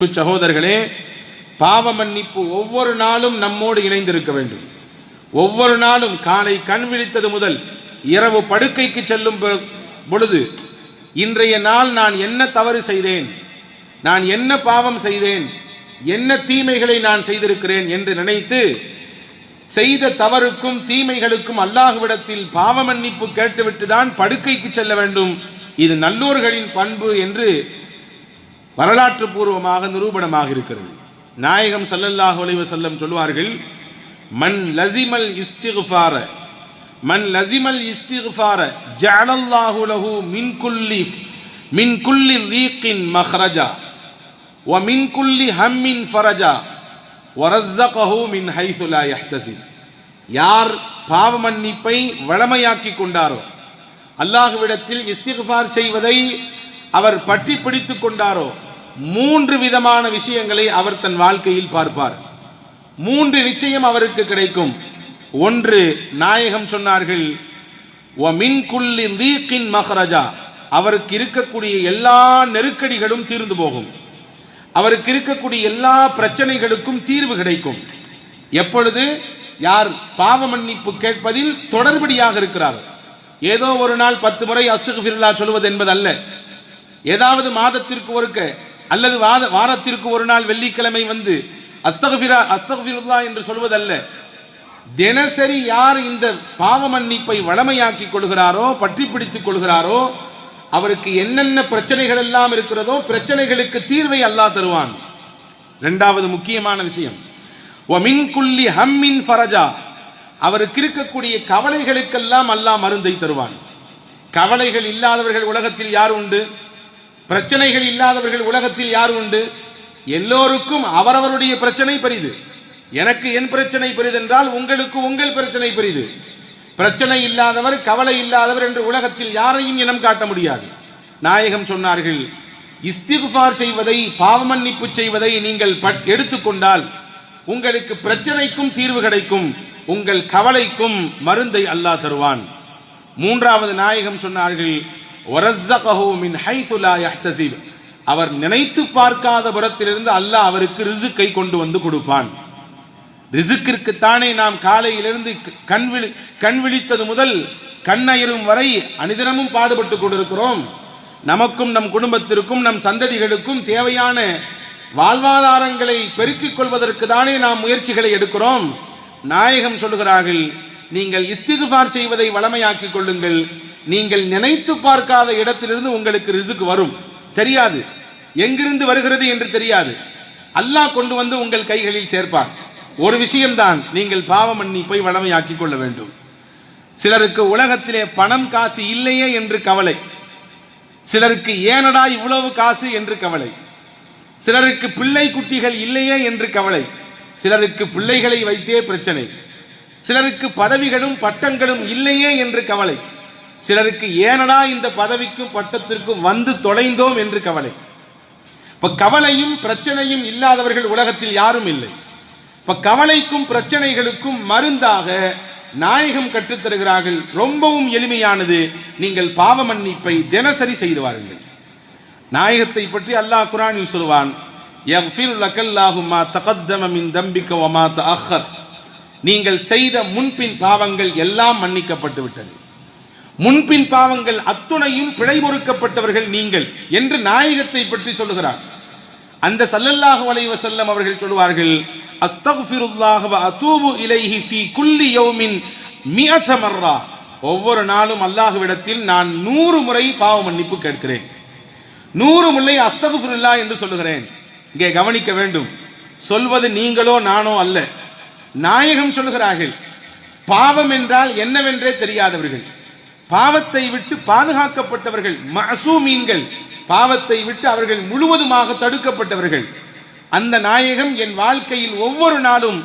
சகோதரர்களே பாவ மன்னிப்பு ஒவ்வொரு நாளும் நம்மோடு இணைந்திருக்க வேண்டும். ஒவ்வொரு நாளும் காலை கண் விழித்தது முதல் இரவு படுக்கைக்கு செல்லும் பொ- பொழுது இன்றைய நாள் நான் என்ன தவறு செய்தேன் நான் என்ன பாவம் செய்தேன் என்ன தீமைகளை நான் செய்திருக்கிறேன் என்று நினைத்து செய்த தவறுக்கும் தீமைகளுக்கும் அல்லாஹுவிடத்தில் பாவ மன்னிப்பு கேட்டுவிட்டு தான் படுக்கைக்கு செல்ல வேண்டும். இது நல்லோர்களின் பண்பு என்று வரலாற்று பூர்வமாக நிரூபணமாக இருக்கிறது. நாயகம் சல்லல்லாஹ் அலைஹி செல்லம் சொல்வார்கள் மன் லசிமல் இஸ்திகுஃபார மன் லசிமல் இஸ்திகுஃபார ஜஅலல்லாஹு லஹு மின் குல்லி மின் குல்லி லீக்கின் மஹ்ரஜா வ மின் குல்லி ஹம்மின் ஃபரஜா வரஸ்ஸகஹு மின் ஹைது லா யஹ்தசிப் யார் பாவ மன்னிப்பை வளமையாக்கி கொண்டாரோ அல்லாஹுவிடத்தில் இஸ்திக்ஃபார் செய்வதை அவர் பற்றி பிடித்துக் கொண்டாரோ மூன்று விதமான விஷயங்களை அவர் தன் வாழ்க்கையில் பார்ப்பார். மூன்று நிச்சயம் அவருக்கு கிடைக்கும். ஒன்று நாயகம் சொன்னார்கள் "வ மின் அவருக்கு இருக்கக்கூடிய எல்லா நெருக்கடிகளும் தீர்ந்து போகும். அவருக்கு இருக்கக்கூடிய எல்லா பிரச்சனைகளுக்கும் தீர்வு கிடைக்கும். எப்பொழுது? யார் பாவ மன்னிப்பு கேட்பதில் தொடர்படியாக இருக்கிறார். ஏதோ ஒரு நாள் பத்து முறை அஸ்துகுஃபிர்லா சொல்வது என்பதல்ல. ஏதாவது மாதத்திற்கு ஒருக்க அல்லது வாத வாரத்திற்கு ஒரு நாள் வெள்ளிக்கிழமை வந்து அஸ்தகுஃபிரா அஸ்தகுஃபிருல்லா என்று சொல்வதல்ல. தினசரி யார் இந்த பாவ மன்னிப்பை வளமையாக்கி கொள்கிறாரோ பற்றி பிடித்துக் கொள்கிறாரோ அவருக்கு என்னென்ன பிரச்சனைகள் எல்லாம் இருக்கிறதோ பிரச்சனைகளுக்கு தீர்வை அல்லாஹ் தருவான். இரண்டாவது முக்கியமான விஷயம். ஒமின் குல்லி ஹம்மின் ஃபரஜா. அவருக்கு இருக்கக்கூடிய கவலைகளுக்கெல்லாம் அல்லாஹ் மருந்தை தருவான். கவலைகள் இல்லாதவர்கள் உலகத்தில் யார் உண்டு? பிரச்சனைகள் இல்லாதவர்கள் உலகத்தில் யார் உண்டு? எல்லோருக்கும் அவரவருடைய பிரச்சனை பெரிது. எனக்கு என் பிரச்சனை பெரிதென்றால் உங்களுக்கு உங்கள் பிரச்சனை பெரிது. பிரச்சனை இல்லாதவர் கவலை இல்லாதவர் என்று உலகத்தில் யாரையும் இனம் காட்ட முடியாது. நாயகம் சொன்னார்கள் இஸ்திகுஃபார் செய்வதை பாவமன்னிப்பு செய்வதை நீங்கள் பட்- எடுத்துக்கொண்டால் உங்களுக்கு பிரச்சனைக்கும் தீர்வு கிடைக்கும். உங்கள் கவலைக்கும் மருந்தை அல்லாஹ் தருவான். மூன்றாவது நாயகம் சொன்னார்கள் "வரஸ்ஸகஹு மின் ஹைஸு யஹ்தசிப்." அவர் நினைத்து பார்க்காத புறத்திலிருந்து அல்லாஹ் அவருக்கு ரிசுக்கை கொண்டு வந்து கொடுப்பான். ரிசுக்கிற்குத்தானே நாம் காலையிலிருந்து கண் விழி கண் விழித்தது முதல் கண்ணயரும் வரை அனிதினமும் பாடுபட்டு கொண்டிருக்கிறோம். நமக்கும் நம் குடும்பத்திற்கும் நம் சந்ததிகளுக்கும் தேவையான வாழ்வாதாரங்களை பெருக்கிக் கொள்வதற்கு தானே நாம் முயற்சிகளை எடுக்கிறோம். நாயகம் சொல்லுகிறார்கள் நீங்கள் இஸ்திகுபார் செய்வதை வளமையாக்கிக் கொள்ளுங்கள். நீங்கள் நினைத்து பார்க்காத இடத்திலிருந்து உங்களுக்கு ரிசுக்கு வரும். தெரியாது. எங்கிருந்து வருகிறது என்று தெரியாது. அல்லாஹ் கொண்டு வந்து உங்கள் கைகளில் சேர்ப்பார் ஒரு விஷயம்தான் நீங்கள் பாவ மன்னிப்பை வளமையாக்கிக் கொள்ள வேண்டும். சிலருக்கு உலகத்திலே பணம் காசு இல்லையே என்று கவலை. சிலருக்கு ஏனடா இவ்வளவு காசு என்று கவலை. சிலருக்கு பிள்ளை குட்டிகள் இல்லையே என்று கவலை. சிலருக்கு பிள்ளைகளை வைத்தே பிரச்சனை. சிலருக்கு பதவிகளும் பட்டங்களும் இல்லையே என்று கவலை. சிலருக்கு ஏனடா இந்த பதவிக்கும் பட்டத்திற்கும் வந்து தொலைந்தோம் என்று கவலை. இப்ப கவலையும் பிரச்சனையும் இல்லாதவர்கள் உலகத்தில் யாரும் இல்லை. இப்ப கவலைக்கும் பிரச்சனைகளுக்கும் மருந்தாக நாயகம் கற்றுத்தருகிறார்கள். ரொம்பவும் எளிமையானது. நீங்கள் பாவ மன்னிப்பை தினசரி செய்து வாருங்கள். நாயகத்தை பற்றி அல்லாஹ் குரானில் சொல்வான் தம்பிக்க நீங்கள் செய்த முன்பின் பாவங்கள் எல்லாம் மன்னிக்கப்பட்டு விட்டது முன்பின் பாவங்கள் அத்துணையும் பிழை பொறுக்கப்பட்டவர்கள் நீங்கள் என்று நாயகத்தை பற்றி சொல்லுகிறார். அந்த சல்லல்லாஹு வலைவ செல்லம் அவர்கள் சொல்வார்கள் அஸ்தக்ஃபிருல்லாஹ் வ அதூபு இலைஹி ஃபீ குல்லி யௌமின் மியத மர்ரா. ஒவ்வொரு நாளும் அல்லாஹ்விடத்தில் நான் நூறு முறை பாவ மன்னிப்பு கேட்கிறேன். நூறு முல்லை அஸ்தகுஃபிருல்லா என்று சொல்லுகிறேன். இங்கே கவனிக்க வேண்டும். சொல்வது நீங்களோ நானோ அல்ல. நாயகம் சொல்லுகிறார்கள் பாவம் என்றால் என்னவென்றே தெரியாதவர்கள். பாவத்தை விட்டு பாதுகாக்கப்பட்டவர்கள் மசூமீன்கள் பாவத்தை விட்டு அவர்கள் முழுவதுமாக தடுக்கப்பட்டவர்கள். அந்த நாயகம் என் வாழ்க்கையில் ஒவ்வொரு நாளும்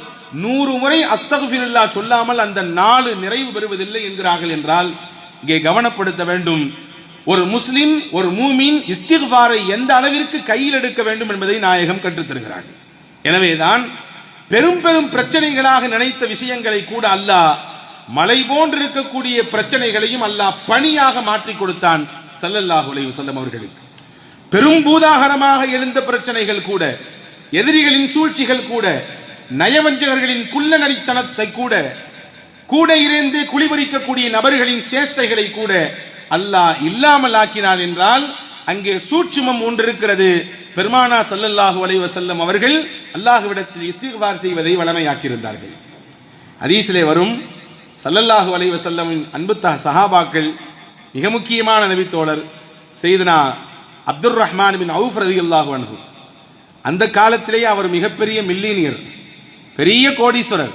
நூறு முறை அஸ்தகுஃபிருல்லா சொல்லாமல் அந்த நாலு நிறைவு பெறுவதில்லை என்கிறார்கள் என்றால் இங்கே கவனப்படுத்த வேண்டும். ஒரு முஸ்லிம் ஒரு மூமின் இஸ்திக்பாரை எந்த அளவிற்கு கையில் எடுக்க வேண்டும் என்பதை நாயகம் கற்றுத்தருகிறார்கள் எனவேதான் பெரும் பெரும் பிரச்சனைகளாக நினைத்த விஷயங்களை கூட அல்லாஹ் மலை போன்று இருக்கக்கூடிய பிரச்சனைகளையும் அல்லாஹ் பணியாக மாற்றி கொடுத்தான் சல்லல்லாஹு அலைஹி வஸல்லம் அவர்களுக்கு. பெரும் பூதாகரமாக எழுந்த பிரச்சனைகள் கூட எதிரிகளின் சூழ்ச்சிகள் கூட நயவஞ்சகர்களின் குள்ள நடித்தனத்தை கூட கூட இருந்து குளிபறிக்கக்கூடிய நபர்களின் சேஷ்டைகளை கூட அல்லாஹ் இல்லாமல் ஆக்கினான் என்றால் அங்கே சூட்சுமம் ஒன்று இருக்கிறது பெருமானா சல்லல்லாஹு அலை வசல்லம் அவர்கள் அல்லாஹுவிடத்தில் இஸ்திகார் செய்வதை வளமையாக்கியிருந்தார்கள். ஹதீஸிலே வரும் சல்லல்லாஹு அலைஹி செல்லமின் அன்புத்தக சஹாபாக்கள் மிக முக்கியமான நபித்தோழர் செய்தனா அப்துர் ரஹ்மான் பின் அவுஃப் ரதியல்லாஹு அன்ஹு. அந்த காலத்திலேயே அவர் மிகப்பெரிய மில்லினியர் பெரிய கோடீஸ்வரர்.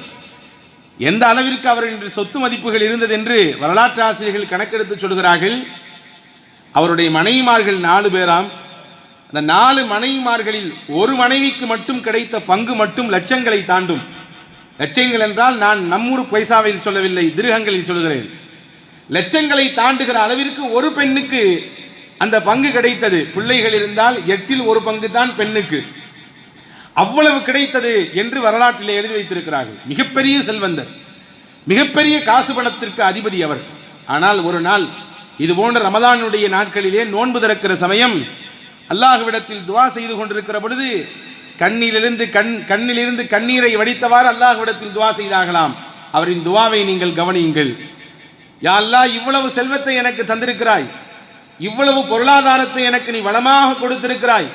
எந்த அளவிற்கு அவர் இன்று சொத்து மதிப்புகள் இருந்தது என்று வரலாற்று ஆசிரியர்கள் கணக்கெடுத்து சொல்கிறார்கள். அவருடைய மனைவிமார்கள் நாலு பேராம். அந்த நாலு மனைவிமார்களில் ஒரு மனைவிக்கு மட்டும் கிடைத்த பங்கு மட்டும் லட்சங்களை தாண்டும். லட்சங்கள் என்றால் நான் நம்மூர் பைசாவில் சொல்லவில்லை திருகங்களில் சொல்கிறேன் லட்சங்களை தாண்டுகிற அளவிற்கு ஒரு பெண்ணுக்கு அந்த பங்கு கிடைத்தது. பிள்ளைகள் இருந்தால் எட்டில் ஒரு பங்கு தான் பெண்ணுக்கு. அவ்வளவு கிடைத்தது என்று வரலாற்றிலே எழுதி வைத்திருக்கிறார்கள். மிகப்பெரிய செல்வந்தர். மிகப்பெரிய காசு பணத்திற்கு அதிபதி அவர். ஆனால் ஒரு நாள் இது போன்ற ரமதானுடைய நாட்களிலே நோன்பு திறக்கிற சமயம் அல்லாஹ்விடத்தில் துவா செய்து கொண்டிருக்கிற பொழுது கண்ணிலிருந்து கண் கண்ணிலிருந்து கண்ணீரை வடித்தவாறு அல்லாஹ்விடத்தில் துவா செய்தாகலாம் அவரின் துவாவை நீங்கள் கவனியுங்கள். யா அல்லா இவ்வளவு செல்வத்தை எனக்கு தந்திருக்கிறாய். இவ்வளவு பொருளாதாரத்தை எனக்கு நீ வளமாக கொடுத்திருக்கிறாய்.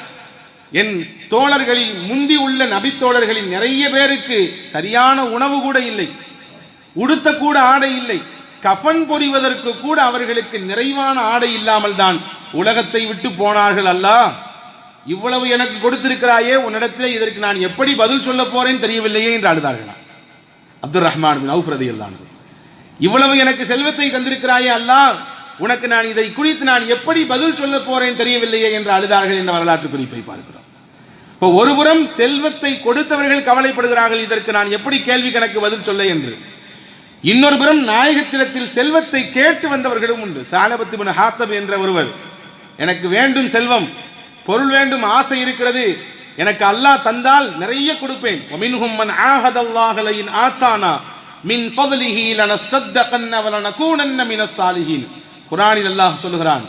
என் தோழர்களில் முந்தி உள்ள நபித்தோழர்களில் நிறைய பேருக்கு சரியான உணவு கூட இல்லை. உடுத்தக்கூட ஆடை இல்லை. கஃன் பொறிவதற்கு கூட அவர்களுக்கு நிறைவான ஆடை இல்லாமல் தான் உலகத்தை விட்டு போனார்கள் அல்லாஹ் இவ்வளவு எனக்கு கொடுத்திருக்கிறாயே உன்னிடத்தில் இதற்கு நான் எப்படி பதில் சொல்ல போறேன் தெரியவில்லையே என்று அழுதார்களாம் அப்துல் ரஹ்மான் பின் அவுஃப் இவ்வளவு எனக்கு செல்வத்தை தந்திருக்கிறாயே அல்லாஹ் உனக்கு நான் இதை குறித்து நான் எப்படி பதில் சொல்ல போறேன் தெரியவில்லையே என்று அழுதார்கள் என்ற வரலாற்று குறிப்பை பார்க்கிறோம். இப்போ ஒருபுறம் செல்வத்தை கொடுத்தவர்கள் கவலைப்படுகிறார்கள் இதற்கு நான் எப்படி கேள்வி கணக்கு பதில் சொல்ல என்று. இன்னொரு புறம் நாயகத்திடத்தில் செல்வத்தை கேட்டு வந்தவர்களும் உண்டு. சாலபத்து பின் ஹாத்தப் என்ற ஒருவர் எனக்கு வேண்டும் செல்வம் பொருள் வேண்டும் ஆசை இருக்கிறது. எனக்கு அல்லாஹ் தந்தால் நிறைய கொடுப்பேன். ஒமின்ஹும் மன் ஆஹதல்லாஹ ஆத்தானா மின் சத்த லனஸத்தகன்ன வலனகூனன்ன மினஸ் சாலிஹீன் அல்லாஹ் சொல்கிறான்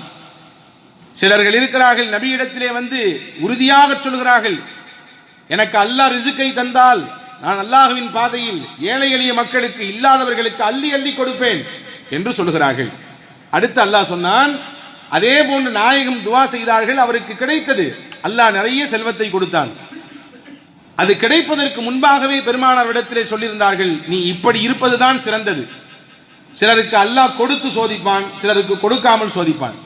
சிலர்கள் இருக்கிறார்கள் நபியிடத்திலே வந்து உறுதியாக சொல்கிறார்கள். எனக்கு அல்லாஹ் ரிசுக்கை தந்தால் நான் அல்லாஹுவின் பாதையில் ஏழை எளிய மக்களுக்கு இல்லாதவர்களுக்கு அள்ளி அள்ளி கொடுப்பேன் என்று சொல்கிறார்கள். அடுத்து அல்லாஹ் சொன்னான் அதே போன்று நாயகம் துவா செய்தார்கள் அவருக்கு கிடைத்தது. அல்லாஹ் நிறைய செல்வத்தை கொடுத்தான். அது கிடைப்பதற்கு முன்பாகவே பெருமானாரிடத்திலே சொல்லியிருந்தார்கள் நீ இப்படி இருப்பதுதான் சிறந்தது. சிலருக்கு அல்லாஹ் கொடுத்து சோதிப்பான் சிலருக்கு கொடுக்காமல் சோதிப்பான்.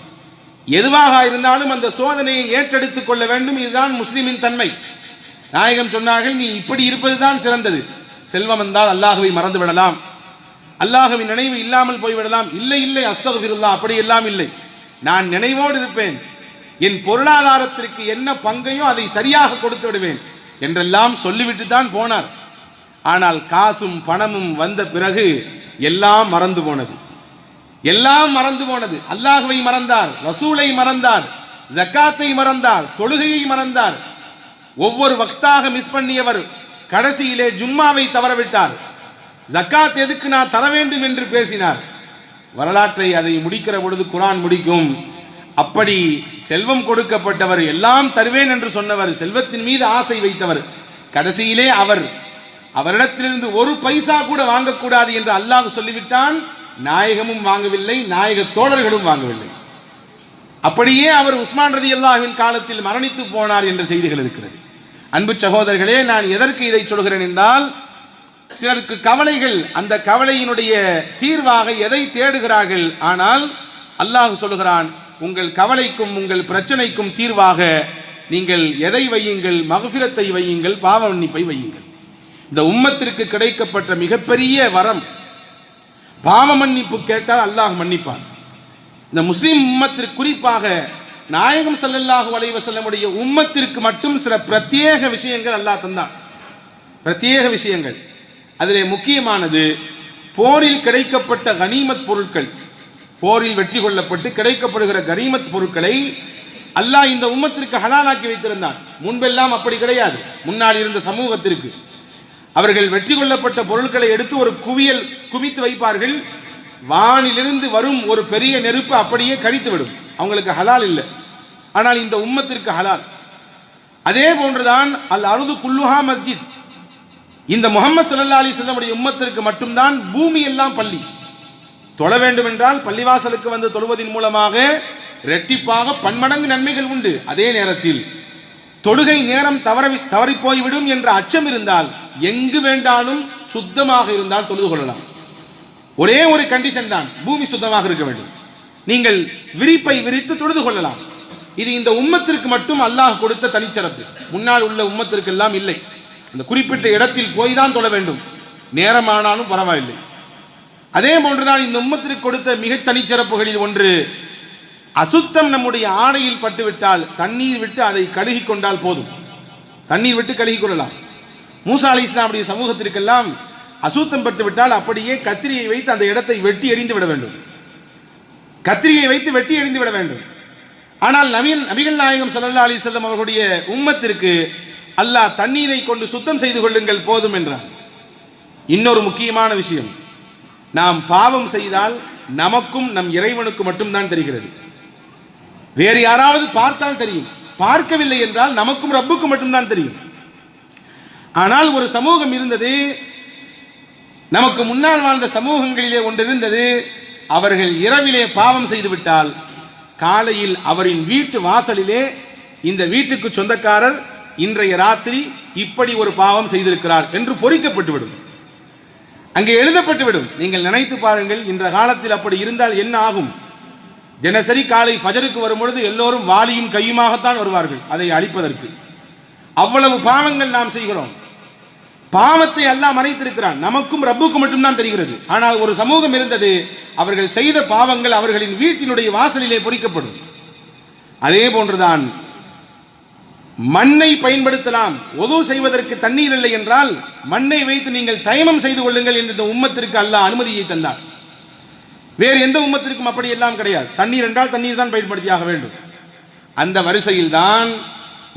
எதுவாக இருந்தாலும் அந்த சோதனையை ஏற்றெடுத்துக் கொள்ள வேண்டும் இதுதான் முஸ்லிமின் தன்மை. நாயகம் சொன்னார்கள் நீ இப்படி இருப்பதுதான் சிறந்தது. செல்வம் வந்தால் அல்லாஹுவை மறந்து விடலாம் அல்லாஹுவின் நினைவு இல்லாமல் போய்விடலாம். இல்லை இல்லை அஸ்தகுபிருல்லா அப்படி எல்லாம் இல்லை. நான் நினைவோடு இருப்பேன். என் பொருளாதாரத்திற்கு என்ன பங்கையோ அதை சரியாக கொடுத்து விடுவேன் என்றெல்லாம் சொல்லிவிட்டு தான் போனார். ஆனால் காசும் பணமும் வந்த பிறகு எல்லாம் மறந்து போனது. எல்லாம் மறந்து போனது. அல்லாஹுவை மறந்தார் ரசூலை மறந்தார் ஜக்காத்தை மறந்தார் தொழுகையை மறந்தார். ஒவ்வொரு வக்தாக மிஸ் பண்ணியவர் கடைசியிலே ஜும்மாவை தவறவிட்டார். ஜக்காத் எதுக்கு நான் தர வேண்டும் என்று பேசினார். வரலாற்றை அதை முடிக்கிற பொழுது குரான் முடிக்கும். அப்படி செல்வம் கொடுக்கப்பட்டவர் எல்லாம் தருவேன் என்று சொன்னவர் செல்வத்தின் மீது ஆசை வைத்தவர் கடைசியிலே அவர் அவரிடத்திலிருந்து ஒரு பைசா கூட வாங்கக்கூடாது என்று அல்லாஹ் சொல்லிவிட்டான் நாயகமும் வாங்கவில்லை நாயக தோழர்களும் வாங்கவில்லை. அப்படியே அவர் உஸ்மான் ரதி அல்லாஹின் காலத்தில் மரணித்து போனார் என்ற செய்திகள் இருக்கிறது. அன்பு சகோதரர்களே நான் எதற்கு இதை சொல்கிறேன் என்றால் சிலருக்கு கவலைகள் அந்த கவலையினுடைய தீர்வாக எதை தேடுகிறார்கள்? ஆனால் அல்லாஹ் சொல்லுகிறான் உங்கள் கவலைக்கும் உங்கள் பிரச்சனைக்கும் தீர்வாக நீங்கள் எதை வையுங்கள்? மகபிரத்தை வையுங்கள் பாவ மன்னிப்பை வையுங்கள். இந்த உம்மத்திற்கு கிடைக்கப்பட்ட மிகப்பெரிய வரம் பாவ மன்னிப்பு கேட்டால் அல்லாஹ் மன்னிப்பான். இந்த முஸ்லீம் உம்மத்திற்கு குறிப்பாக நாயகம் சல்லல்லாஹு அலைஹி வஸல்லமுடைய உம்மத்திற்கு மட்டும் சில பிரத்யேக விஷயங்கள் அல்லாஹ் தந்தான். பிரத்யேக விஷயங்கள். அதிலே முக்கியமானது போரில் கிடைக்கப்பட்ட கனிமத் பொருட்கள். போரில் வெற்றி கொள்ளப்பட்டு கிடைக்கப்படுகிற கனிமத் பொருட்களை அல்லாஹ் இந்த உம்மத்திற்கு ஹலாலாக்கி வைத்திருந்தான். முன்பெல்லாம் அப்படி கிடையாது. முன்னால் இருந்த சமூகத்திற்கு. அவர்கள் வெற்றி கொள்ளப்பட்ட பொருட்களை எடுத்து ஒரு குவியல் குவித்து வைப்பார்கள். வானிலிருந்து வரும் ஒரு பெரிய நெருப்பு அப்படியே கரித்து விடும் அவங்களுக்கு ஹலால் இல்லை. ஆனால் இந்த உம்மத்திற்கு ஹலால். அதே போன்றுதான் அல் அருது குல்லுஹா மஸ்ஜித். இந்த முகமது சல்லா அலி சொல்லமுடைய உம்மத்திற்கு மட்டும்தான் பூமி எல்லாம் பள்ளி. தொழ வேண்டும் என்றால் பள்ளிவாசலுக்கு வந்து தொழுவதன் மூலமாக இரட்டிப்பாக பன்மடங்கு நன்மைகள் உண்டு. அதே நேரத்தில் தொழுகை நேரம் தவறி தவறி போய்விடும் என்ற அச்சம் இருந்தால் எங்கு வேண்டாலும் சுத்தமாக இருந்தால் தொழுது கொள்ளலாம். ஒரே ஒரு கண்டிஷன் தான் பூமி சுத்தமாக இருக்க வேண்டும். நீங்கள் விரிப்பை விரித்து தொழுது கொள்ளலாம். இது இந்த உம்மத்திற்கு மட்டும் அல்லாஹ் கொடுத்த தனிச்சிறப்பு. முன்னால் உள்ள உம்மத்திற்கெல்லாம் இல்லை. அந்த குறிப்பிட்ட இடத்தில் போய் தான் தொழ வேண்டும். நேரமானாலும் பரவாயில்லை. அதே போன்றுதான் இந்த உம்மத்திற்கு கொடுத்த மிக தனிச்சிறப்புகளில் ஒன்று அசுத்தம் நம்முடைய ஆடையில் பட்டுவிட்டால் தண்ணீர் விட்டு அதை கழுகி கொண்டால் போதும். தண்ணீர் விட்டு கழுகி கொள்ளலாம். மூசா அலி இஸ்லாமுடைய சமூகத்திற்கெல்லாம் அசுத்தம் பட்டு விட்டால் அப்படியே கத்திரியை வைத்து அந்த இடத்தை வெட்டி எறிந்து விட வேண்டும். கத்திரியை வைத்து வெட்டி எறிந்து விட வேண்டும். ஆனால் நவீன் நபிகள் நாயகம் சல்லா அலி செல்லம் அவர்களுடைய உம்மத்திற்கு அல்லாஹ் தண்ணீரை கொண்டு சுத்தம் செய்து கொள்ளுங்கள் போதும் என்றான். இன்னொரு முக்கியமான விஷயம். நாம் பாவம் செய்தால் நமக்கும் நம் இறைவனுக்கு மட்டும்தான் தெரிகிறது. வேறு யாராவது பார்த்தால் தெரியும். பார்க்கவில்லை என்றால் நமக்கும் ரப்புக்கும் மட்டும்தான் தெரியும். ஆனால் ஒரு சமூகம் இருந்தது நமக்கு முன்னால் வாழ்ந்த சமூகங்களிலே ஒன்று இருந்தது அவர்கள் இரவிலே பாவம் செய்துவிட்டால் காலையில் அவரின் வீட்டு வாசலிலே இந்த வீட்டுக்கு சொந்தக்காரர் இன்றைய ராத்திரி இப்படி ஒரு பாவம் செய்திருக்கிறார் என்று பொறிக்கப்பட்டுவிடும். அங்கே எழுதப்பட்டுவிடும். நீங்கள் நினைத்து பாருங்கள் இந்த காலத்தில் அப்படி இருந்தால் என்ன ஆகும்? தினசரி காலை ஃபஜருக்கு வரும்பொழுது எல்லோரும் வாலியும் கையுமாகத்தான் வருவார்கள் அதை அழிப்பதற்கு. அவ்வளவு பாவங்கள் நாம் செய்கிறோம். பாவத்தை எல்லாம் மறைத்திருக்கிறான். நமக்கும் ரப்புக்கும் மட்டும்தான் தெரிகிறது. ஆனால் ஒரு சமூகம் இருந்தது அவர்கள் செய்த பாவங்கள் அவர்களின் வீட்டினுடைய வாசலிலே பொறிக்கப்படும். அதே போன்றுதான் மண்ணை பயன்படுத்தலாம். ஒது செய்வதற்கு தண்ணீர் இல்லை என்றால் மண்ணை வைத்து நீங்கள் தயமம் செய்து கொள்ளுங்கள் என்று இந்த உம்மத்திற்கு அல்லாஹ் அனுமதியை தந்தார். வேறு எந்த உம்மத்திற்கும் அப்படி எல்லாம் கிடையாது. தண்ணீர் என்றால் தண்ணீர் தான் பயன்படுத்தியாக வேண்டும். அந்த வரிசையில் தான்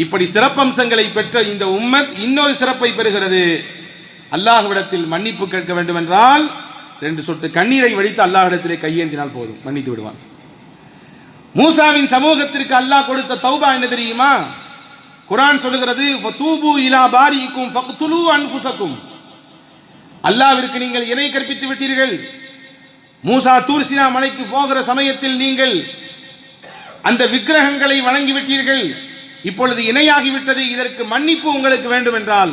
இப்படி சிறப்பம்சங்களை பெற்ற இந்த உம்மத் இன்னொரு சிறப்பை பெறுகிறது. அல்லாஹ்விடத்தில் மன்னிப்பு கேட்க வேண்டும் என்றால் ரெண்டு சொட்டு கண்ணீரை வடித்து அல்லாஹ்விடத்திலே கையேந்தினால் போதும். மன்னித்து விடுவான். மூசாவின் சமூகத்திற்கு அல்லாஹ் கொடுத்த தௌபா என்ன தெரியுமா? குரான் சொல்லுகிறது ஃபதூபு இலா பாரிக்கும் ஃபக்துலு அன்ஃபுசக்கும். அல்லாஹ்விற்கு நீங்கள் இணை கற்பித்து விட்டீர்கள். மூசா தூர்சினா மலைக்கு போகிற சமயத்தில் நீங்கள் அந்த விக்கிரகங்களை வணங்கி விட்டீர்கள். இப்பொழுது இணையாகிவிட்டது. இதற்கு மன்னிப்பு உங்களுக்கு வேண்டும் என்றால்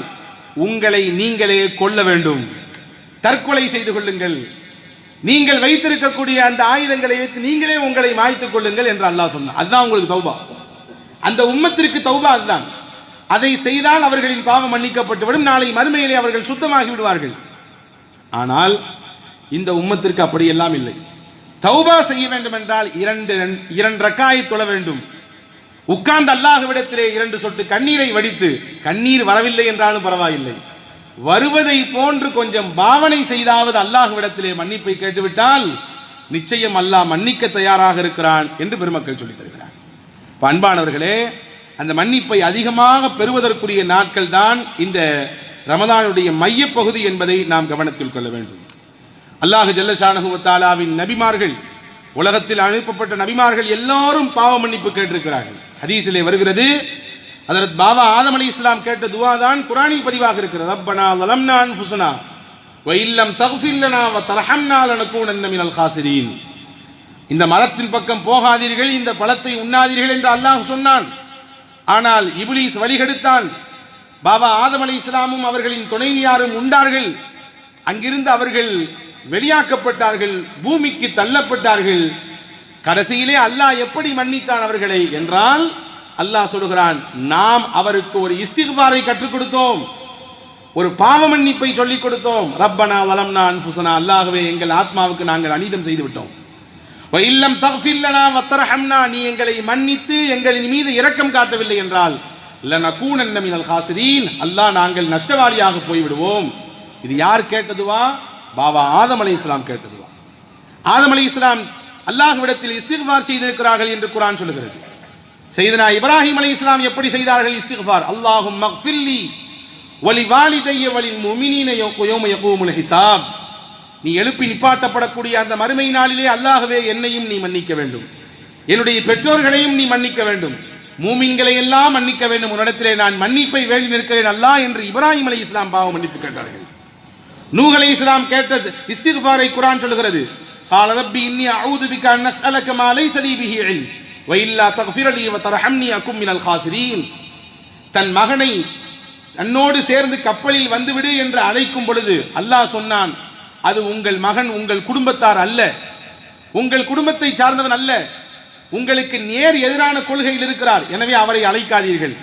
உங்களை நீங்களே கொல்ல வேண்டும். தற்கொலை செய்து கொள்ளுங்கள். நீங்கள் வைத்திருக்கக்கூடிய அந்த ஆயுதங்களை வைத்து நீங்களே உங்களை மாய்த்துக் கொள்ளுங்கள் என்று அல்லாஹ் சொன்னார் அதுதான் உங்களுக்கு தௌபா. அந்த உம்மத்திற்கு தௌபா அதுதான். அதை செய்தால் அவர்களின் பாவம் மன்னிக்கப்பட்டுவிடும். நாளை மறுமையிலே அவர்கள் சுத்தமாகி விடுவார்கள். ஆனால் இந்த உம்மத்திற்கு அப்படியெல்லாம் இல்லை. தௌபா செய்ய வேண்டும் என்றால் இரண்டு இரண்டு ரக்காயை தொழ வேண்டும். உட்கார்ந்து அல்லாஹ்விடத்திலே இரண்டு சொட்டு கண்ணீரை வடித்து கண்ணீர் வரவில்லை என்றாலும் பரவாயில்லை. வருவதை போன்று கொஞ்சம் பாவனை செய்தாவது அல்லாஹ்விடத்திலே மன்னிப்பை கேட்டுவிட்டால் நிச்சயம் அல்லாஹ் மன்னிக்க தயாராக இருக்கிறான் என்று பெருமக்கள் சொல்லித் தருகிறார் அன்பானவர்களே அந்த மன்னிப்பை அதிகமாக பெறுவதற்குரிய நாட்கள் தான் இந்த ரமதானுடைய மையப்பகுதி என்பதை நாம் கவனத்தில் கொள்ள வேண்டும். அல்லாஹ் ஜல்லஷானகுவத்தாலாவின் நபிமார்கள் உலகத்தில் அனுப்பப்பட்ட நபிமார்கள் எல்லோரும் பாவ மன்னிப்பு கேட்டிருக்கிறார்கள். ஹதீஸிலே வருகிறது அதற்கு பாபா ஆதம் அலி இஸ்லாம் கேட்ட துவா தான் குரானில் பதிவாக இருக்கிறது. ரப்பனா வலம்னா அன்ஃபுசனா வைல்லம் தகுசில்லனா தக்ஃபில்லனா வ தர்ஹம்னா லனகூனன்ன மினல் காசிரீன். இந்த மரத்தின் பக்கம் போகாதீர்கள் இந்த பழத்தை உண்ணாதீர்கள் என்று அல்லாஹ் சொன்னான். ஆனால் இபுலீஸ் வழிகெடுத்தான். பாபா ஆதம் அலி இஸ்லாமும் அவர்களின் துணைவியாரும் உண்டார்கள். அங்கிருந்து அவர்கள் வெளியாக்கப்பட்டார்கள் பூமிக்கு தள்ளப்பட்டார்கள். கடைசியிலே அல்லாஹ் எப்படி மன்னித்தான் அவர்களை என்றால் அல்லாஹ் சொல்கிறான் நாம் அவருக்கு ஒரு இஸ்திகுபாரை கற்றுக் கொடுத்தோம். ஒரு பாவ மன்னிப்பை சொல்லிக் கொடுத்தோம். ரப்பனா வலம்னா அன்புசனா அல்லாகவே எங்கள் ஆத்மாவுக்கு நாங்கள் அநீதம் செய்து விட்டோம் வயில்லம் இல்லம் தஃபில்லனா வத்தரஹம்னா நீ எங்களை மன்னித்து எங்களின் மீது இரக்கம் காட்டவில்லை என்றால் லனகூனன்ன மினல் ஹாசிரீன். அல்லாஹ் நாங்கள் நஷ்டவாளியாக போய்விடுவோம். இது யார் கேட்டதுவா? பாபா ஆதம் அலி இஸ்லாம் கேட்டதுவா. ஆதம் அலி இஸ்லாம் அல்லாஹ்விடத்தில் இஸ்திக்பார் செய்திருக்கிறார்கள் என்று குரான் சொல்லுகிறது. செய்தனா இப்ராஹிம் அலை இஸ்லாம் எப்படி செய்தார்கள்? இஸ்திக்பார் அல்லாஹும் மக்ஃபில்லி வலி வாலிதைய வலி முமினின யோம யகூமுல் ஹிசாப் நீ எழுப்பி நிப்பாட்டப்படக்கூடிய அந்த மறுமை நாளிலே அல்லாஹ்வே என்னையும் நீ மன்னிக்க வேண்டும் என்னுடைய பெற்றோர்களையும் நீ மன்னிக்க வேண்டும் மூமின்களை எல்லாம் மன்னிக்க வேண்டும் உன்னிடத்திலே நான் மன்னிப்பை வேண்டி நிற்கிறேன் அல்லாஹ் என்று இப்ராஹிம் அலை இஸ்லாம் பாவ மன்னிப்பு கேட்டார்கள் நூஹ் அலை இஸ்லாம் கேட்டது இஸ்திக்ஃபாரை குர்ஆன் சொல்கிறது قال ربي إني أعوذ بك أن أسألك ما ليس لي به علم وإلا تغفر لي وترحمني أكن من الخاسرين தன் மகனை தன்னோடு சேர்ந்து கப்பலில் வந்துவிடு என்று அழைக்கும் பொழுது அல்லாஹ் சொன்னான் அது உங்கள் மகன் உங்கள் குடும்பத்தார் அல்ல. உங்கள் குடும்பத்தை சார்ந்தவன் அல்ல. உங்களுக்கு நேர் எதிரான கொள்கையில் இருக்கிறார். எனவே அவரை அழைக்காதீர்கள்.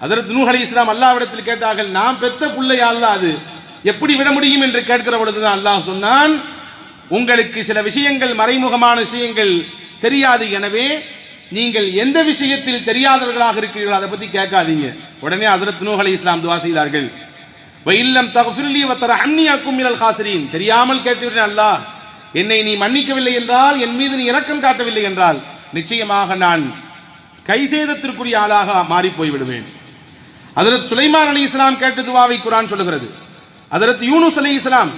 அதற்கு நூஹ் அலி இஸ்லாம் அல்லாவிடத்தில் கேட்டார்கள் நாம் பெத்த பிள்ளை அல்ல அது. எப்படி விட முடியும்? என்று கேட்கிற பொழுதுதான் அல்லாஹ் சொன்னான் உங்களுக்கு சில விஷயங்கள் மறைமுகமான விஷயங்கள் தெரியாது. எனவே நீங்கள் எந்த விஷயத்தில் தெரியாதவர்களாக இருக்கிறீர்களோ அதை பத்தி கேட்காதீங்க. உடனே ஹசரத் நூஹ் அலி இஸ்லாம் துவா செய்தார்கள். வயில்லம் தகுஃபிர்லி வத்தர அன்னி அக்கும் மினல் காசிரீன் தெரியாமல் கேட்டுவிட்டேன் அல்லாஹ். என்னை நீ மன்னிக்கவில்லை என்றால் என் மீது நீ இரக்கம் காட்டவில்லை என்றால் நிச்சயமாக நான் கைசேதத்திற்குரிய ஆளாக மாறி போய் விடுவேன் சுலைமான் அலி இஸ்லாம் கேட்ட துவாவை குரான் சொல்லுகிறது. அதரத் யூனுஸ் அலி இஸ்லாம்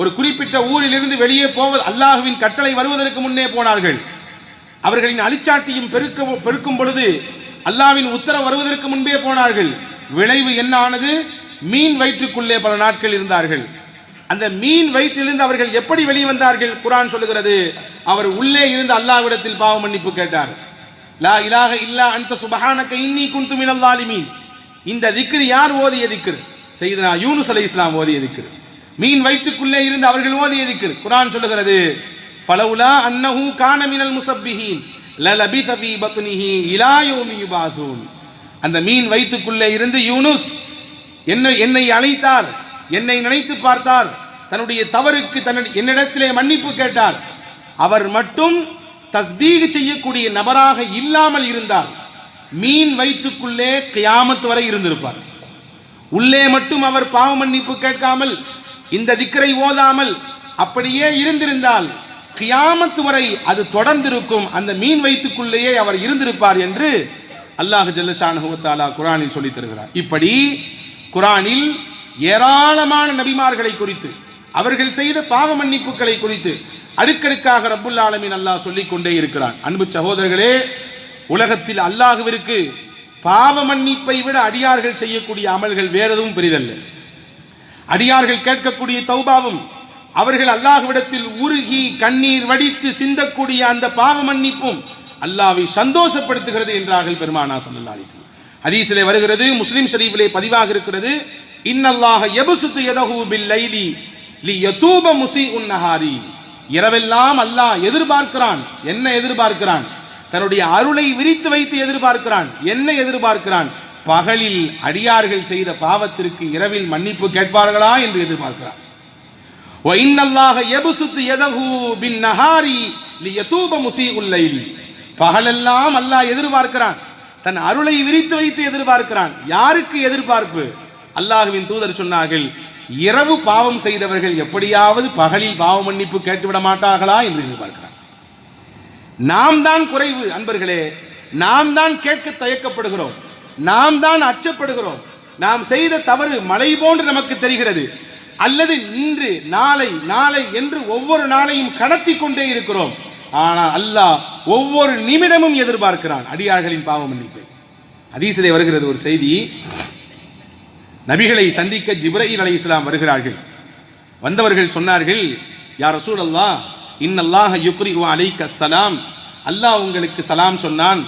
ஒரு குறிப்பிட்ட ஊரிலிருந்து வெளியே போவது அல்லாஹுவின் கட்டளை வருவதற்கு முன்னே போனார்கள். அவர்களின் அழிச்சாட்டியும் பெருக்க பெருக்கும் பொழுது அல்லாவின் உத்தரவு வருவதற்கு முன்பே போனார்கள். விளைவு என்ன ஆனது மீன் வயிற்றுக்குள்ளே பல நாட்கள் இருந்தார்கள். அந்த மீன் வயிற்றிலிருந்து அவர்கள் எப்படி வெளியே வந்தார்கள்? குரான் சொல்லுகிறது அவர் உள்ளே இருந்து அல்லாஹ்விடத்தில் பாவ மன்னிப்பு கேட்டார். லா இலாக இல்லா அந்த சுபஹானக்க இன்னி குந்து மினல் ஸாலிமீன். இந்த திக்ரு யார் ஓதிய திக்ரு? செய்தனா யூனுஸ் அலை இஸ்லாம் ஓதிய திக்ரு. மீன் வயிற்றுக்குள்ளே இருந்து அவர்கள் ஓதிய திக்ரு. குரான் சொல்லுகிறது ஃபலவுலா அன்னஹு கான மினல் முசப்பிஹீன் லலபித ஃபீ பத்னிஹி இலா யௌமி யுபாசூன் அந்த மீன் வயிற்றுக்குள்ளே இருந்து யூனுஸ் என்னை என்னை அழைத்தார். என்னை நினைத்து பார்த்தார். தன்னுடைய தவறுக்கு தன்னுடைய என்னிடத்திலே மன்னிப்பு கேட்டார். அவர் மட்டும் தஸ்பீக் செய்யக்கூடிய நபராக இல்லாமல் இருந்தார். மீன் வயிற்றுக்குள்ளே கியாமத்து வரை இருந்திருப்பார். உள்ளே மட்டும் அவர் பாவ மன்னிப்பு கேட்காமல் இந்த திக்கரை ஓதாமல் அப்படியே இருந்திருந்தால் கியாமத்து வரை அது தொடர்ந்திருக்கும். அந்த மீன் வயிற்றுக்குள்ளேயே அவர் இருந்திருப்பார் என்று அல்லாஹ் ஜல்லஷானுவத்தாலா குரானில் சொல்லித் தருகிறார். இப்படி குரானில் ஏராளமான நபிமார்களை குறித்து அவர்கள் செய்த பாவ மன்னிப்புகளை குறித்து அடுக்கடுக்காக ரப்புல் ஆலமின் அல்லாஹ் சொல்லிக் கொண்டே இருக்கிறான். அன்பு சகோதரர்களே உலகத்தில் அல்லாஹுவிற்கு பாவ மன்னிப்பை விட அடியார்கள் செய்யக்கூடிய அமல்கள் வேற எதுவும் பெரிதல்ல. அடியார்கள் கேட்கக்கூடிய தௌபாவும் அவர்கள் அல்லாஹுவிடத்தில் உருகி கண்ணீர் வடித்து சிந்தக்கூடிய அந்த பாவ மன்னிப்பும் அல்லாவை சந்தோஷப்படுத்துகிறது என்றார்கள் பெருமானா சல்லா அலைஹி ஹதீஸிலே வருகிறது முஸ்லீம் ஷரீஃபிலே பதிவாக இருக்கிறது இன்னல்லாக எபுசுத்து எதகு பில் லைலி லி யதூப முசி உன்னஹாரி இரவெல்லாம் அல்லாஹ் எதிர்பார்க்கிறான். என்ன எதிர்பார்க்கிறான்? தன்னுடைய அருளை விரித்து வைத்து எதிர்பார்க்கிறான். என்ன எதிர்பார்க்கிறான்? பகலில் அடியார்கள் செய்த பாவத்திற்கு இரவில் மன்னிப்பு கேட்பார்களா என்று எதிர்பார்க்கிறான். ஒயின்னல்லாக எபுசுத்து எதகு பின் நஹாரி லி யதூப முசி உல்லைலி பகலெல்லாம் அல்லாஹ் எதிர்பார்க்கிறான். தன் அருளை விரித்து வைத்து எதிர்பார்க்கிறான். யாருக்கு எதிர்பார்ப்பு? அல்லாஹ்வின் தூதர் சொன்னார்கள் இரவு பாவம் செய்தவர்கள் எப்படியாவது பகலில் பாவ மன்னிப்பு கேட்டுவிட மாட்டார்களா? என்று எதிர்பார்க்கிறான். நாம் தான் குறைவு அன்பர்களே. நாம் தான் கேட்க தயக்கப்படுகிறோம். நாம் தான் அச்சப்படுகிறோம். நாம் செய்த தவறு மலை போன்று நமக்கு தெரிகிறது. அல்லது இன்று நாளை நாளை என்று ஒவ்வொரு நாளையும் கடத்தி கொண்டே இருக்கிறோம். ஆனால் அல்லாஹ் ஒவ்வொரு நிமிடமும் எதிர்பார்க்கிறான். அடியார்களின் பாவ மன்னிப்பை. அதீசிலே வருகிறது ஒரு செய்தி. நபிகளை சந்திக்க ஜிப்ரஹீல் அலி இஸ்லாம் வருகிறார்கள். வந்தவர்கள் சொன்னார்கள் யார் ரசூல் அல்லாஹ் இன்னல்லாஹ யுக்ரி வா அலைக்க சலாம் அல்லாஹ் உங்களுக்கு சலாம் சொன்னான்.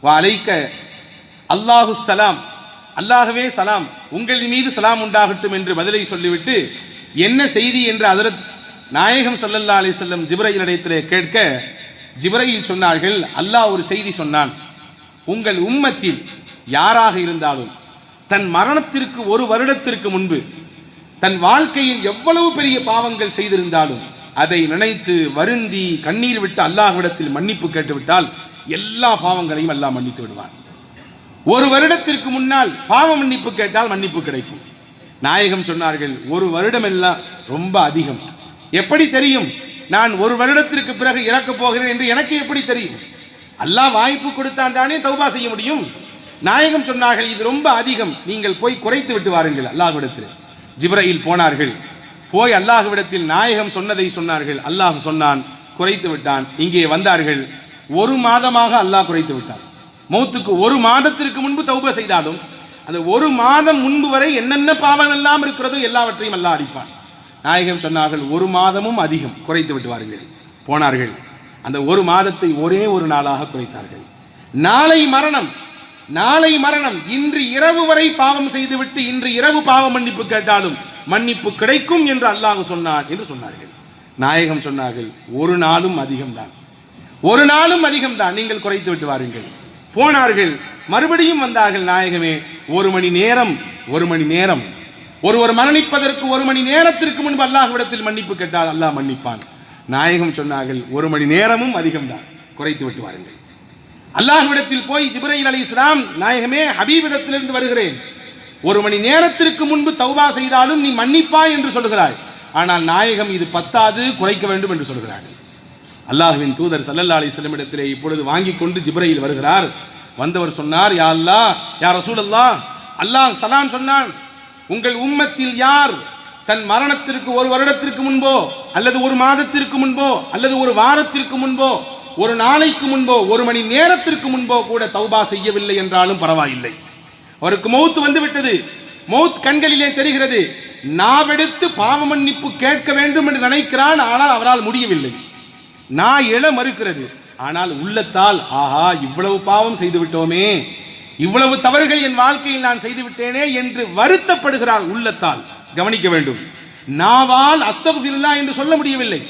வா அலைக்க அல்லாஹு சலாம் அல்லாஹவே சலாம் உங்களின் மீது சலாம் உண்டாகட்டும் என்று பதிலை சொல்லிவிட்டு என்ன செய்தி? என்று அதரத் நாயகம் சல்லல்லா அலி செல்லம் ஜிப்ரையில் இடத்திலே கேட்க ஜிப்ரையில் சொன்னார்கள் அல்லாஹ் ஒரு செய்தி சொன்னான் உங்கள் உம்மத்தில் யாராக இருந்தாலும் தன் மரணத்திற்கு ஒரு வருடத்திற்கு முன்பு தன் வாழ்க்கையில் எவ்வளவு பெரிய பாவங்கள் செய்திருந்தாலும் அதை நினைத்து வருந்தி கண்ணீர் விட்டு அல்லாஹ்விடத்தில் மன்னிப்பு கேட்டுவிட்டால் எல்லா பாவங்களையும் அல்லாஹ் மன்னித்து விடுவான். ஒரு வருடத்திற்கு முன்னால் பாவ மன்னிப்பு கேட்டால் மன்னிப்பு கிடைக்கும். நாயகம் சொன்னார்கள் ஒரு வருடம் எல்லாம் ரொம்ப அதிகம். எப்படி தெரியும்? நான் ஒரு வருடத்திற்கு பிறகு இறக்கப் போகிறேன் என்று எனக்கு எப்படி தெரியும்? அல்லாஹ் வாய்ப்பு கொடுத்தான் தானே தௌபா செய்ய முடியும்? நாயகம் சொன்னார்கள் இது ரொம்ப அதிகம். நீங்கள் போய் குறைத்து விட்டு வாருங்கள். அல்லாஹ்விடத்தில். ஜிப்ரையில் போனார்கள். போய் அல்லாஹ்விடத்தில் நாயகம் சொன்னதை சொன்னார்கள். அல்லாஹ் சொன்னான் குறைத்து விட்டான். இங்கே வந்தார்கள். ஒரு மாதமாக அல்லாஹ் குறைத்து விட்டான். மௌத்துக்கு ஒரு மாதத்திற்கு முன்பு தௌபா செய்தாலும் அந்த ஒரு மாதம் முன்பு வரை என்னென்ன பாவம் எல்லாம் இருக்கிறதோ எல்லாவற்றையும் அல்லாஹ் அடிப்பான். நாயகம் சொன்னார்கள் ஒரு மாதமும் அதிகம் குறைத்து விட்டு வாருங்கள். போனார்கள். அந்த ஒரு மாதத்தை ஒரே ஒரு நாளாக குறைத்தார்கள். நாளை மரணம் நாளை மரணம். இன்று இரவு வரை பாவம் செய்துவிட்டு இன்று இரவு பாவ மன்னிப்பு கேட்டாலும் மன்னிப்பு கிடைக்கும் என்று அல்லாஹ் சொன்னார் என்று சொன்னார்கள். நாயகம் சொன்னார்கள் ஒரு நாளும் அதிகம்தான் ஒரு நாளும் அதிகம்தான் நீங்கள் குறைத்து விட்டு வாருங்கள். போனார்கள். மறுபடியும் வந்தார்கள் நாயகமே ஒரு மணி நேரம் ஒரு மணி நேரம். ஒருவர் மரணிப்பதற்கு ஒரு மணி நேரத்திற்கு முன்பு அல்லாஹ்விடத்தில் மன்னிப்பு கேட்டால் அல்லாஹ் மன்னிப்பான். நாயகம் சொன்னார்கள் ஒரு மணி நேரமும் அதிகம்தான். குறைத்து விட்டு வாருங்கள். அல்லாஹ்விடத்தில் போய் ஜிப்ரையில் அலி இஸ்லாம் நாயகமே ஹபீபிடத்திலிருந்து வருகிறேன். ஒரு மணி நேரத்திற்கு முன்பு தௌபா செய்தாலும் நீ மன்னிப்பாய் என்று சொல்கிறாய். ஆனால் நாயகம் இது பத்தாது குறைக்க வேண்டும் என்று சொல்கிறார்கள். அல்லாஹ்வின் தூதர் சல்லல்லா அலி இடத்திலே இப்பொழுது வாங்கி கொண்டு ஜிப்ரையில் வருகிறார். வந்தவர் சொன்னார் யா அல்லாஹ் ரசூல் அல்லா அல்லாஹ் சலாம் சொன்னான் உங்கள் உம்மத்தில் யார் தன் மரணத்திற்கு ஒரு வருடத்திற்கு முன்போ அல்லது ஒரு மாதத்திற்கு முன்போ அல்லது ஒரு வாரத்திற்கு முன்போ ஒரு நாளைக்கு முன்போ ஒரு மணி நேரத்திற்கு முன்போ கூட தௌபா செய்யவில்லை என்றாலும் பரவாயில்லை. அவருக்கு மௌத் வந்து விட்டது மௌத் கண்களிலே தெரிகிறது. நாவெடுத்து பாவ மன்னிப்பு கேட்க வேண்டும் என்று நினைக்கிறான் ஆனால் அவரால் முடியவில்லை. நான் எழ மறுக்கிறது. ஆனால் உள்ளத்தால் ஆஹா இவ்வளவு பாவம் செய்து விட்டோமே இவ்வளவு தவறுகள் என் வாழ்க்கையில் நான் செய்துவிட்டேனே என்று வருத்தப்படுகிறார் உள்ளத்தால். கவனிக்க வேண்டும். நாவால் அஸ்தகுஃபிருல்லா என்று சொல்ல முடியவில்லை.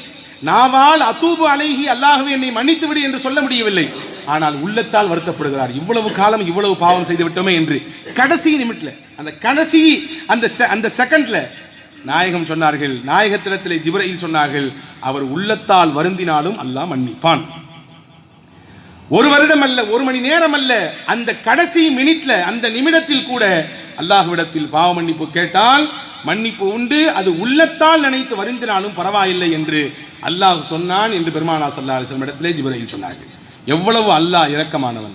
நாவால் அத்தூபு அலைகி அல்லாஹ்வே என்னை மன்னித்து விடு என்று சொல்ல முடியவில்லை. ஆனால் உள்ளத்தால் வருத்தப்படுகிறார். இவ்வளவு காலம் இவ்வளவு பாவம் செய்து விட்டோமே என்று கடைசி நிமிட்ல அந்த கடைசி அந்த செ- அந்த செகண்ட்ல நாயகம் சொன்னார்கள். நாயகத்திடத்திலே ஜிப்ரையில் சொன்னார்கள். அவர் உள்ளத்தால் வருந்தினாலும் அல்லாஹ் மன்னிப்பான். ஒரு வருடம் அல்ல ஒரு மணி நேரம் அல்ல அந்த கடைசி மினிட்ல அந்த நிமிடத்தில் கூட அல்லாஹ்விடத்தில் பாவ மன்னிப்பு கேட்டால் மன்னிப்பு உண்டு அது உள்ளத்தால் நினைத்து வருந்தினாலும் பரவாயில்லை என்று அல்லாஹ் சொன்னான் என்று பெருமானா சல்லா அலிஸ்லம் இடத்திலே ஜிப்ரையில் சொன்னார்கள். எவ்வளவு அல்லாஹ் இரக்கமானவன்.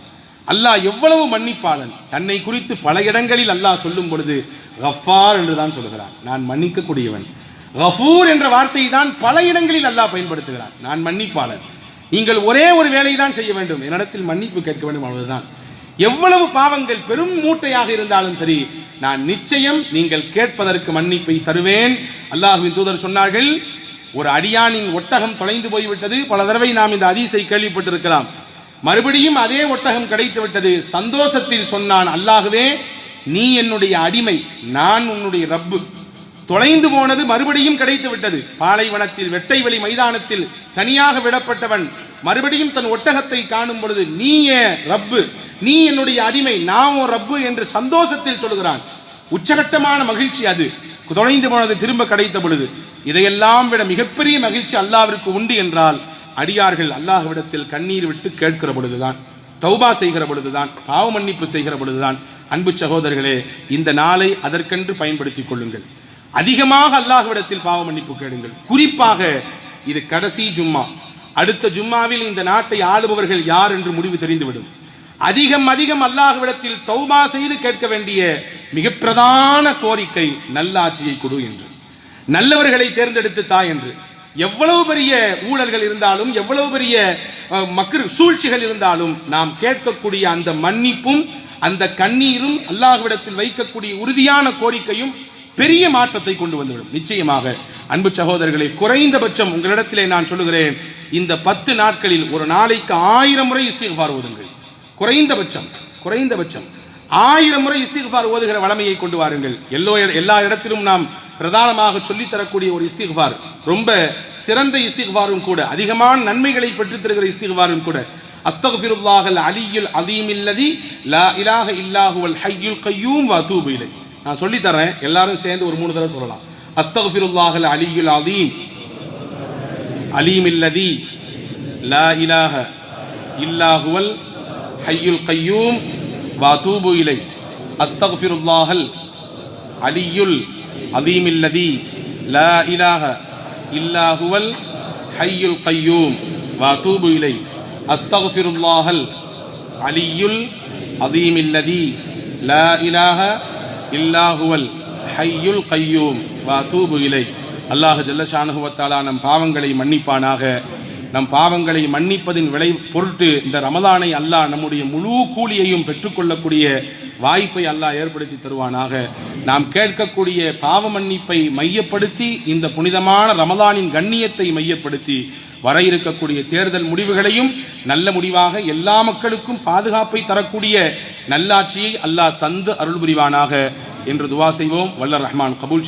அல்லாஹ் எவ்வளவு மன்னிப்பாளன். தன்னை குறித்து பல இடங்களில் அல்லாஹ் சொல்லும் பொழுது கஃபார் என்று தான் சொல்கிறான். நான் மன்னிக்கக்கூடியவன். கஃபூர் என்ற வார்த்தையை தான் பல இடங்களில் அல்லாஹ் பயன்படுத்துகிறான். நான் மன்னிப்பாளன். நீங்கள் ஒரே ஒரு வேலையை தான் செய்ய வேண்டும். என்னிடத்தில் மன்னிப்பு கேட்க வேண்டும் அவ்வளவுதான். எவ்வளவு பாவங்கள் பெரும் மூட்டையாக இருந்தாலும் சரி நான் நிச்சயம் நீங்கள் கேட்பதற்கு மன்னிப்பை தருவேன். அல்லாஹுவின் தூதர் சொன்னார்கள் ஒரு அடியானின் ஒட்டகம் தொலைந்து போய்விட்டது. பல தடவை நாம் இந்த அதிசை கேள்விப்பட்டிருக்கலாம். மறுபடியும் அதே ஒட்டகம் கிடைத்து விட்டது சந்தோஷத்தில் சொன்னான் அல்லாகவே நீ என்னுடைய அடிமை நான் உன்னுடைய ரப்பு. தொலைந்து போனது மறுபடியும் கிடைத்து விட்டது. பாலைவனத்தில் வெட்டை வெளி மைதானத்தில் தனியாக விடப்பட்டவன் மறுபடியும் தன் ஒட்டகத்தை காணும் பொழுது நீயே ரப்பு நீ என்னுடைய அடிமை நான் ரப்பு என்று சந்தோஷத்தில் சொல்கிறான். உச்சகட்டமான மகிழ்ச்சி அது. தொலைந்து போனது திரும்ப கிடைத்த பொழுது இதையெல்லாம் விட மிகப்பெரிய மகிழ்ச்சி அல்லாவிற்கு உண்டு என்றால் அடியார்கள் அல்லாஹ்விடத்தில் கண்ணீர் விட்டு கேட்கிற பொழுதுதான் தௌபா செய்கிற பொழுதுதான் பாவ மன்னிப்பு செய்கிற பொழுதுதான் அன்பு சகோதரர்களே இந்த நாளை அதற்கென்று பயன்படுத்திக் கொள்ளுங்கள். அதிகமாக அல்லாஹ்விடத்தில் பாவ மன்னிப்பு கேளுங்கள். குறிப்பாக இது கடைசி ஜும்மா. அடுத்த ஜும்மாவில் இந்த நாட்டை ஆளுபவர்கள் யார் என்று முடிவு தெரிந்துவிடும். அதிகம் அதிகம் அல்லாஹ்விடத்தில் தௌபா செய்து கேட்க வேண்டிய மிக பிரதான கோரிக்கை நல்லாட்சியை கொடு என்று. நல்லவர்களை தேர்ந்தெடுத்து தா என்று. எவ்வளவு பெரிய ஊழல்கள் இருந்தாலும் எவ்வளவு பெரிய அஹ், மக்கள் சூழ்ச்சிகள் இருந்தாலும் நாம் கேட்கக்கூடிய அந்த மன்னிப்பும் அந்த கண்ணீரும் அல்லாஹ்விடத்தில் வைக்கக்கூடிய உறுதியான கோரிக்கையும் பெரிய மாற்றத்தை கொண்டு வந்துவிடும். நிச்சயமாக அன்பு சகோதரர்களை குறைந்தபட்சம் உங்களிடத்திலே நான் சொல்லுகிறேன் இந்த பத்து நாட்களில் ஒரு நாளைக்கு ஆயிரம் முறை இஸ்திகார் ஓதுங்கள். குறைந்தபட்சம் குறைந்தபட்சம். ஆயிரம் முறை இஸ்திகார் ஓதுகிற வளமையை கொண்டு வாருங்கள். எல்லோ எல்லா இடத்திலும் நாம் பிரதானமாக சொல்லித் தரக்கூடிய ஒரு இஸ்திகார் ரொம்ப சிறந்த இஸ்திகாரும் கூட அதிகமான நன்மைகளை பெற்றுத்தருகிற இஸ்திகாரும் கூட. அஸ்தகுஃபிருல்லாஹல் அலியுல் அதீமில்லதி லா இலாக இல்லாஹுவல் ஹையுல் கையூம் வதூபு இலை நான் சொல்லித் தரேன் எல்லாரும் சேர்ந்து ஒரு மூணு தடவை சொல்லலாம். அஸ்தகுஃபிருல்லாஹல் அலியுல் அதீம் அலீமில்லதி லா இலாஹ இல்லாஹுவல் ஹையுல் கையூம். வாதூபு இலை. அஸ்தகுஃபிருல்லாஹல் அலியுல் அதீமில்லதி லா இலாஹ இல்லாஹுவல் ஹையுல் கையூம். வாதூபு இலை. அஸ்தகுஃபிருல்லாஹல் அலியுல் அதீமில்லதி லா இலாஹ இல்லாஹுவல் ஹையுல் கையூம் வா தூபு இலை அல்லாஹ் ஜல்லஷானுகுவத்தாலா நம் பாவங்களை மன்னிப்பானாக. நம் பாவங்களை மன்னிப்பதின் விளை பொருட்டு இந்த ரமதானை அல்லாஹ் நம்முடைய முழு கூலியையும் பெற்றுக்கொள்ளக்கூடிய வாய்ப்பை அல்லாஹ் ஏற்படுத்தி தருவானாக. நாம் கேட்கக்கூடிய பாவ மன்னிப்பை மையப்படுத்தி இந்த புனிதமான ரமதானின் கண்ணியத்தை மையப்படுத்தி வர இருக்கக்கூடிய தேர்தல் முடிவுகளையும் நல்ல முடிவாக எல்லா மக்களுக்கும் பாதுகாப்பை தரக்கூடிய நல்லாட்சியை அல்லாஹ் தந்து அருள் புரிவானாக என்று துவா செய்வோம். வல்ல ரஹ்மான் கபூல்